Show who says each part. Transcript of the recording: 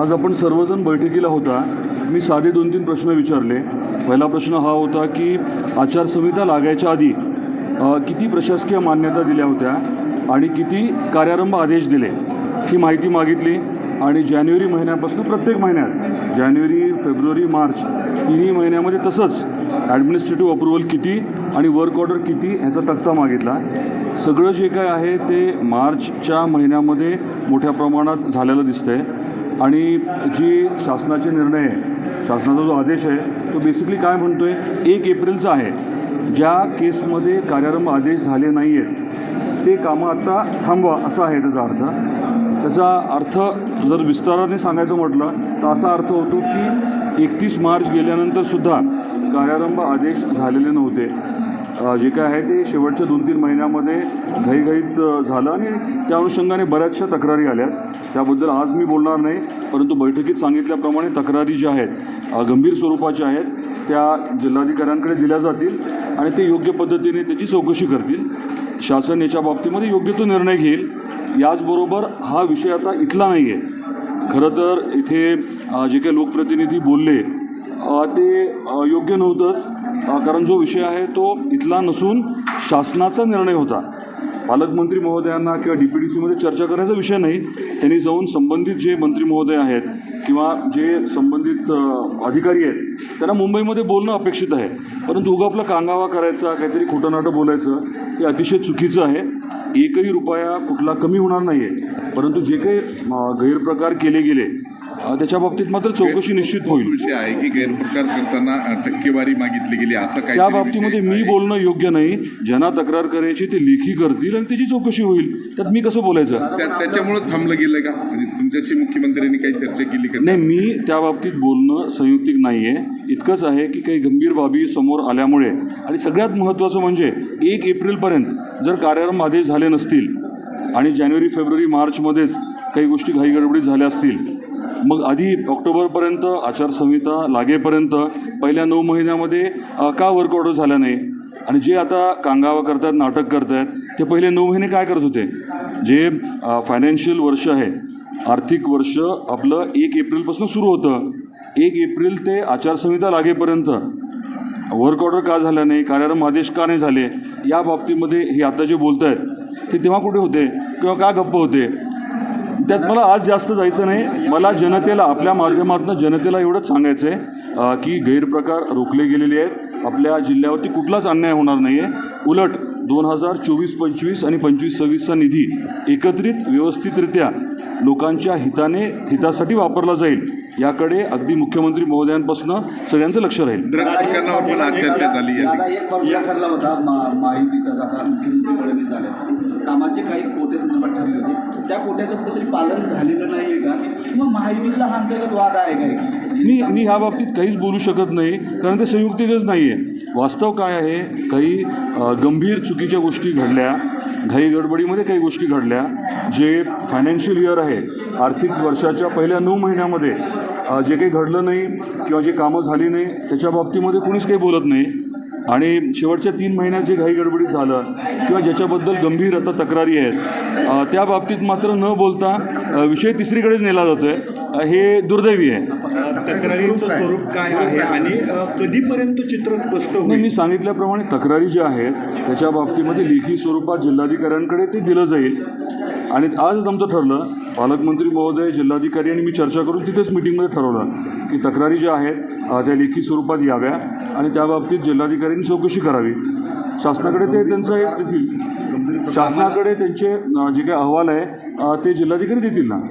Speaker 1: आज आपण सर्वजण बैठकीला होता. मी साधे दोन तीन प्रश्न विचारले. पहिला प्रश्न हा होता की आचारसंहिता लागायच्या आधी किती प्रशासकीय मान्यता दिल्या होत्या आणि किती कार्यारंभ आदेश दिले? ही माहिती मागितली आणि जानेवारी महिन्यापासून प्रत्येक महिन्यात जानेवारी फेब्रुवारी मार्च तिन्ही महिन्यामध्ये तसंच ॲडमिनिस्ट्रेटिव्ह अप्रुव्हल किती आणि वर्क ऑर्डर किती ह्याचा तक्ता मागितला. सगळं जे काय आहे ते मार्चच्या महिन्यामध्ये मोठ्या प्रमाणात झालेलं दिसतंय. आणि जी शासनाचे निर्णय आहे शासनाचा जो आदेश आहे तो बेसिकली काय म्हणतो आहे एक एप्रिलचा आहे. ज्या केसमध्ये कार्यारंभ आदेश झाले नाही आहेत ते कामं आत्ता थांबवा असा आहे त्याचा अर्थ. त्याचा अर्थ जर विस्ताराने सांगायचं म्हटलं तर असा अर्थ होतो की एकतीस मार्च गेल्यानंतरसुद्धा कार्यारंभ आदेश झालेले नव्हते. जे काय आहे ते शेवटच्या दोन तीन महिन्यामध्ये घाईघाईत झालं आणि त्या अनुषंगाने बऱ्याचशा तक्रारी आल्या त्याबद्दल आज मी बोलणार नाही परंतु बैठकीत सांगितल्याप्रमाणे तक्रारी ज्या आहेत गंभीर स्वरूपाच्या आहेत त्या जिल्हाधिकाऱ्यांकडे दिल्या जातील आणि ते योग्य पद्धतीने त्याची चौकशी करतील. शासन याच्या बाबतीमध्ये योग्य तो निर्णय घेईल. याचबरोबर हा विषय आता इथला नाही आहे खरं तर इथे जे काही लोकप्रतिनिधी बोलले ते योग्य नव्हतंच. कारण जो विषय आहे तो इथला नसून शासनाचा निर्णय होता. पालकमंत्री महोदयांना किंवा डी पी डी सीमध्ये चर्चा करण्याचा विषय नाही. त्यांनी जाऊन संबंधित जे मंत्री महोदय आहेत किंवा जे संबंधित अधिकारी आहेत त्यांना मुंबईमध्ये बोलणं अपेक्षित आहे. परंतु उगा आपला कांगावा करायचा काहीतरी खोटं नाटं बोलायचं हे अतिशय चुकीचं आहे. एकही रुपया कुठला कमी होणार नाही आहे परंतु जे काही गैरप्रकार केले गेले त्याच्या बाबतीत मात्र चौकशी निश्चित होईल.
Speaker 2: विषय आहे की गैरप्रकार करताना टक्केवारी मागितली गेली असं काही
Speaker 1: त्या बाबतीमध्ये मी बोलणं योग्य नाही. ज्यांना तक्रार करायची ते लेखी करतील आणि त्याची चौकशी होईल. त्यात मी कसं बोलायचं?
Speaker 2: त्याच्यामुळे थांबलं गेलं का? म्हणजे तुमच्याशी मुख्यमंत्र्यांनी काही चर्चा केली का?
Speaker 1: नाही मी त्या बाबतीत बोलणं संयुक्तिक नाही आहे इतकंच आहे की काही गंभीर बाबी समोर आल्यामुळे. आणि सगळ्यात महत्त्वाचं म्हणजे एक एप्रिलपर्यंत जर कार्यारंभ आदेश झाले नसतील आणि जानेवारी फेब्रुवारी मार्चमध्येच काही गोष्टी घाईगडबडी झाल्या असतील मग आधी ऑक्टोबरपर्यंत आचारसंहिता लागेपर्यंत पहिल्या नऊ महिन्यामध्ये का वर्क ऑर्डर झाल्या नाही? आणि जे आता कांगावा करतात नाटक करतायत ते पहिले नऊ महिने काय करत होते? जे फायनान्शियल वर्ष आहे आर्थिक वर्ष आपलं एक एप्रिलपासून सुरू होतं. एक एप्रिल ते आचारसंहिता लागेपर्यंत. वर्क ऑर्डर का झाला नाही? कार्यारंभ आदेश का नाही झाले? या बाबतीमध्ये हे आता जे बोलत आहेत ते तेव्हा कुठे होते? किंवा का गप्प होते? त्यात मला आज जास्त जायचं नाही. मला जनतेला आपल्या माध्यमातून जनतेला एवढंच सांगायचं आहे की गैरप्रकार रोखले गेलेले आहेत. आपल्या जिल्ह्यावरती कुठलाच अन्याय होणार नाही आहे उलट दोन हजार चोवीस पंचवीस आणि पंचवीस सव्वीसचा निधी एकत्रित व्यवस्थितरित्या लोकांच्या हिताने हितासाठी वापरला जाईल. याकडे अगदी मुख्यमंत्री महोदयांपासून सगळ्यांचं लक्ष राहील.
Speaker 2: ड्रग प्रकरणावर पण आज चर्चा झाली
Speaker 3: दादा
Speaker 2: आहे
Speaker 3: एक फॉर्म्युला ठरला होता मा- महायुतीचा आता मुख्यमंत्री फडणवीस झाले कामाचे काही कोटे संदर्भात ठरले होते. त्या कोट्याचं कुठेतरी पालन झालेलं नाही आहे का? किंवा महायुतीतला हा अंतर्गत वाद आहे काय
Speaker 1: मी मी ह्या बाबतीत काहीच बोलू शकत नाही कारण ते संयुक्तिकच नाही आहे वास्तव काय आहे? काही अ, गंभीर चुकीच्या गोष्टी घडल्या घाई गडबडीमध्ये काही गोष्टी घडल्या जे फायनान्शियल इयर आहे आर्थिक वर्षाच्या पहिल्या नऊ महिन्यामध्ये जे काही घडलं नाही किंवा जे कामं झाली नाही त्याच्या बाबतीमध्ये कोणीच काही बोलत नाही. आणि शेवटच्या तीन महिन्यात जे घाई गडबडीत झालं किंवा ज्याच्याबद्दल गंभीर आता तक्रारी आहेत त्या बाबतीत मात्र न बोलता विषय तिसरीकडेच नेला जातो आहे हे दुर्दैवी आहे.
Speaker 4: तक्रारींचं स्वरूप काय आहे आणि कधीपर्यंत चित्र स्पष्ट होईल?
Speaker 1: मी सांगितल्याप्रमाणे तक्रारी ज्या आहेत त्याच्या बाबतीमध्ये लेखी स्वरूपात जिल्हाधिकाऱ्यांकडे ते दिलं जाईल. आणि आजच आमचं ठरलं पालकमंत्री महोदय जिल्हाधिकारी आणि मी चर्चा करून तिथेच मिटिंगमध्ये ठरवलं की तक्रारी ज्या आहेत त्या लेखी स्वरूपात याव्या आणि त्या बाबतीत जिल्हाधिकाऱ्यांनी चौकशी करावी. शासनाकडे ते त्यांचं हे देतील. शासनाकडे त्यांचे जे काही अहवाल आहे ते जिल्हाधिकारी देतील ना?